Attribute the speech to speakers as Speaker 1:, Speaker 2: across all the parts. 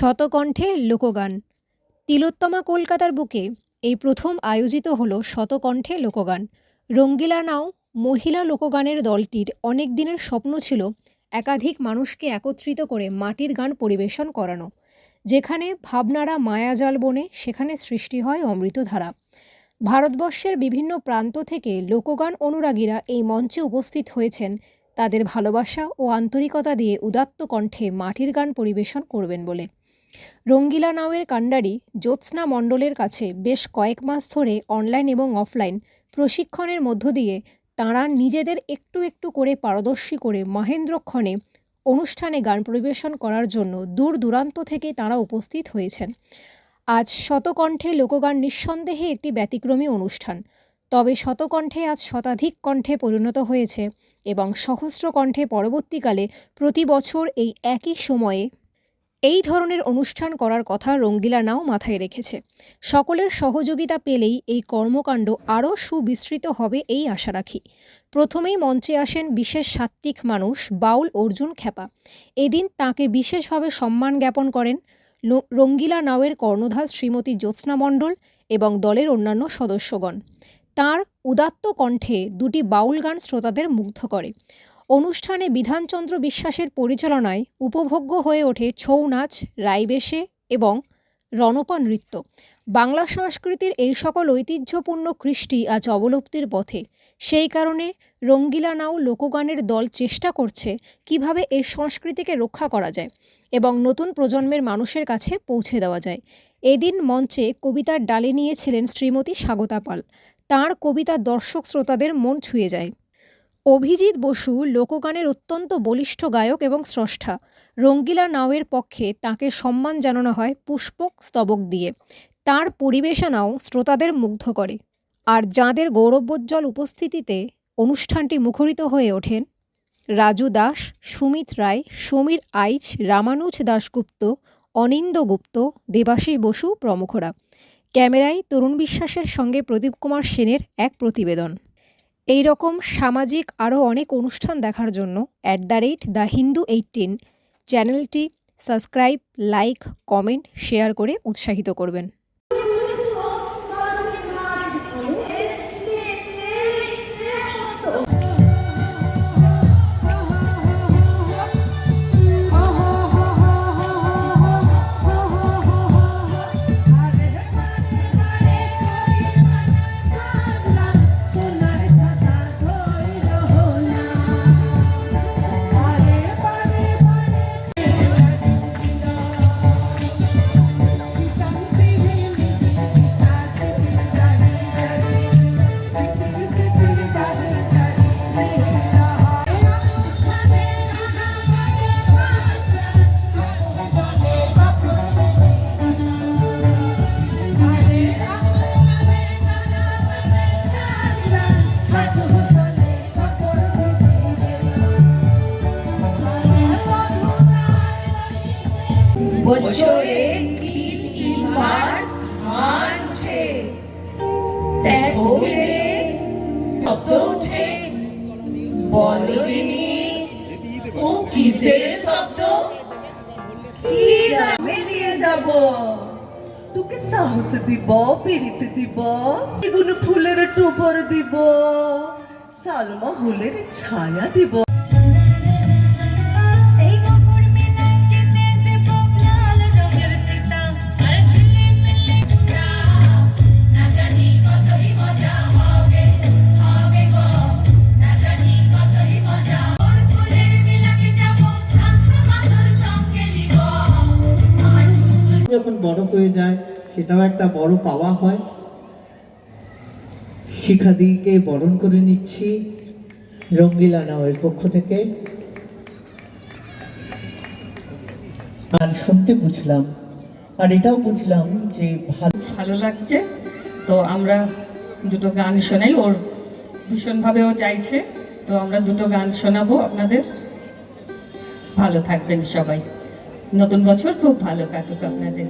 Speaker 1: শতকণ্ঠে লোকগান। তিলোত্তমা কলকাতার বুকে এই প্রথম আয়োজিত হলো শতকণ্ঠে লোকগান। রঙ্গিলা নাও মহিলা লোকগানের দলটির অনেক দিনের স্বপ্ন ছিল একাধিক মানুষকে একত্রিত করে মাটির গান পরিবেশন করানো, যেখানে ভাবনারা মায়াজাল বনে সেখানে সৃষ্টি হয় অমৃতধারা। ভারতবর্ষের বিভিন্ন প্রান্ত থেকে লোকগান অনুরাগীরা এই মঞ্চে উপস্থিত হয়েছেন। তাদের ভালোবাসা ও আন্তরিকতা দিয়ে উদাত্ত কণ্ঠে মাটির গান পরিবেশন করবেন বলে। রঙ্গিলা নাওয়ের কাণ্ডারি জ্যোৎস্না মণ্ডলের কাছে বেশ কয়েক মাস ধরে অনলাইন এবং অফলাইন প্রশিক্ষণের মধ্য দিয়ে তাঁরা নিজেদের একটু একটু করে পারদর্শী করে মহেন্দ্রক্ষণে অনুষ্ঠানে গান পরিবেশন করার জন্য দূর দূরান্ত থেকে তাঁরা উপস্থিত হয়েছেন। আজ শতকণ্ঠে লোকগান নিঃসন্দেহে একটি ব্যতিক্রমী অনুষ্ঠান। তবে শতকণ্ঠে আজ শতাধিক কণ্ঠে পরিণত হয়েছে এবং সহস্র কণ্ঠে পরবর্তীকালে প্রতি বছর এই একই সময়ে এই ধরনের অনুষ্ঠান করার কথা রঙ্গিলা নাও মাথায় রেখেছে। সকলের সহযোগিতা পেলেই এই কর্মকাণ্ড আরও সুবিস্তৃত হবে এই আশা রাখি। প্রথমেই মঞ্চে আসেন বিশেষ সাত্ত্বিক মানুষ বাউল অর্জুন খ্যাপা। এদিন তাকে বিশেষভাবে সম্মান জ্ঞাপন করেন রঙ্গিলা নাওয়ের কর্ণধার শ্রীমতী জ্যোৎস্না মণ্ডল এবং দলের অন্যান্য সদস্যগণ। তার উদাত্ত কণ্ঠে দুটি বাউল গান শ্রোতাদের মুগ্ধ করে। অনুষ্ঠানে বিধানচন্দ্র বিশ্বাসের পরিচালনায় উপভোগ্য হয়ে ওঠে ছৌ নাচ রাইবেশে এবং রণপা নৃত্য। বাংলা সংস্কৃতির এই সকল ঐতিহ্যপূর্ণ কৃষ্টি আজ অবলুপ্তির পথে। সেই কারণে রঙ্গিলা নাও লোকগানের দল চেষ্টা করছে কীভাবে এই সংস্কৃতিকে রক্ষা করা যায় এবং নতুন প্রজন্মের মানুষের কাছে পৌঁছে দেওয়া যায়। এদিন মঞ্চে কবিতার ডালে নিয়েছিলেন শ্রীমতী স্বাগতা পাল। তাঁর কবিতা দর্শক শ্রোতাদের মন ছুঁয়ে যায়। অভিজিৎ বসু লোকগানের অত্যন্ত বলিষ্ঠ গায়ক এবং স্রষ্টা। রঙ্গিলা নাওয়ের পক্ষে তাকে সম্মান জানানো হয় পুষ্পক স্তবক দিয়ে। তার পরিবেশনাও শ্রোতাদের মুগ্ধ করে। আর যাঁদের গৌরবোজ্জ্বল উপস্থিতিতে অনুষ্ঠানটি মুখরিত হয়ে ওঠেন রাজু দাস, সুমিত রায়, সমীর আইচ, রামানুজ দাশগুপ্ত, অনিন্দ গুপ্ত, দেবাশিস বসু প্রমুখরা। ক্যামেরায় তরুণ বিশ্বাসের সঙ্গে প্রদীপ কুমার সেনের এক প্রতিবেদন। এই রকম সামাজিক আরও অনেক অনুষ্ঠান দেখার জন্য at the rate the Hindu eighteen চ্যানেলটি সাবস্ক্রাইব লাইক কমেন্ট শেয়ার করে উৎসাহিত করবেন।
Speaker 2: শব্দ কি যাব তোকে সাহস দিব পিড়িতে দিব এগুলো ফুলের টুবর দিব সালমা ফুলের ছায়া দিব
Speaker 3: সেটাও একটা বড় পাওয়া হয়। শিখাদিকে বরণ করে নিচ্ছি রঙ্গিলা নাওয়ের পক্ষ থেকে। আর শুনতে বুঝলাম, আর এটাও বুঝলাম যে ভালো
Speaker 4: ভালো লাগছে। তো আমরা দুটো গান শোনাই, ওর ভীষণভাবে ও চাইছে। তো আমরা দুটো গান শোনাবো আপনাদের। ভালো থাকবেন সবাই। নতুন বছর খুব ভালো কাটুক আপনাদের।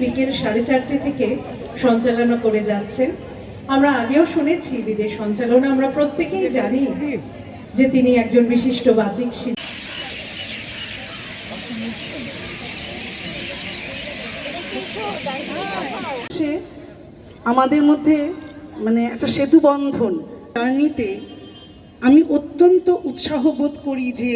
Speaker 5: বিকেল সাড়ে চারটে থেকে সঞ্চালনা করে যাচ্ছেন আমরা আগেও শুনেছি দিদির সঞ্চালনা, আমরা প্রত্যেকেই জানি যে তিনি একজন বিশিষ্ট বাচিক শিল্পী
Speaker 2: হচ্ছে আমাদের মধ্যে মানে একটা সেতু বন্ধন। জার্নিতে আমি অত্যন্ত উৎসাহ বোধ করি যে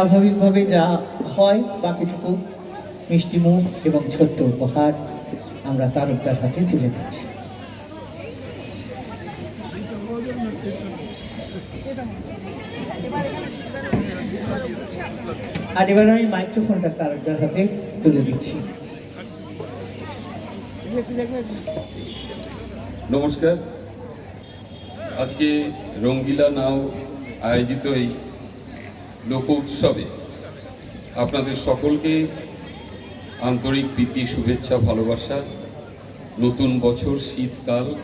Speaker 3: স্বাভাবিকভাবে যা হয় বাকিটুকু মিষ্টি মুখ এবং ছোট্ট উপহার আমরা তারকদার হাতে তুলে দিচ্ছি। আর এবার আমি মাইক্রোফোনটা তারকদার হাতে তুলে দিচ্ছি।
Speaker 6: নমস্কার। আজকে রঙ্গিলা নাও আয়োজিত এই লোক উৎসবে আপনাদের সকলকে আন্তরিক প্রীতি, শুভেচ্ছা, ভালোবাসা। নতুন বছর, শীতকাল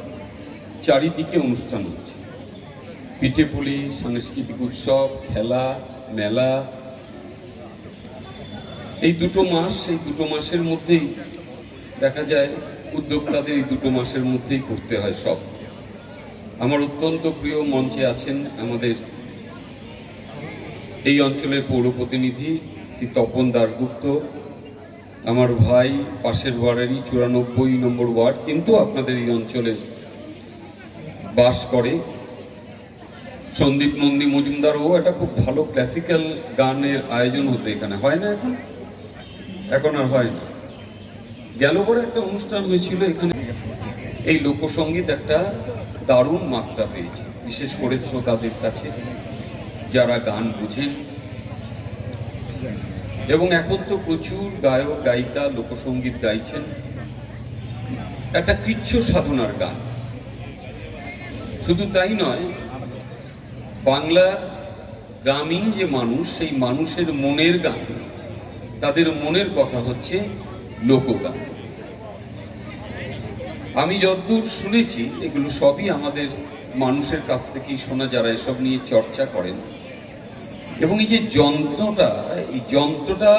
Speaker 6: চারিদিকে অনুষ্ঠান হচ্ছে। পিঠেপুলি সাংস্কৃতিক উৎসব, খেলা, মেলা। এই দুটো মাস, এই দুটো মাসের মধ্যেই দেখা যায়, উদ্যোক্তাদের এই দুটো মাসের মধ্যেই করতে হয় সব। আমার অত্যন্ত প্রিয় মঞ্চে আছেন আমাদের এই অঞ্চলের পৌর প্রতিনিধি শ্রী তপন দাশগুপ্ত। আমার ভাই পাশের ওয়ার্ডেরই চুরানব্বই নম্বর ওয়ার্ড, কিন্তু আপনাদের এই অঞ্চলে বাস করে। সন্দীপ নন্দী মজুমদারও একটা খুব ভালো ক্লাসিক্যাল গানের আয়োজন হতো এখানে। হয় না এখন? এখন আর হয় না। গেল পরে একটা অনুষ্ঠান হয়েছিল এখানে। এই লোকসঙ্গীত একটা দারুণ মাত্রা পেয়েছে, বিশেষ করে শ্রোতাদের কাছে। যারা গান বুঝেন। এবং এখন তো প্রচুর গায়ক, গায়িকা, লোকসঙ্গীত গাইছেন। একটা কৃচ্ছ সাধনার গান। শুধু তাই নয়, বাংলার গ্রামীণ যে মানুষ, সেই মানুষের মনের গান, তাদের মনের কথা হচ্ছে লোকগান। আমি যতদূর শুনেছি, এগুলো সবই আমাদের মানুষের কাছ থেকেই শোনা যারা এসব নিয়ে চর্চা করেন এবং এই যে যন্ত্রটা এই যন্ত্রটা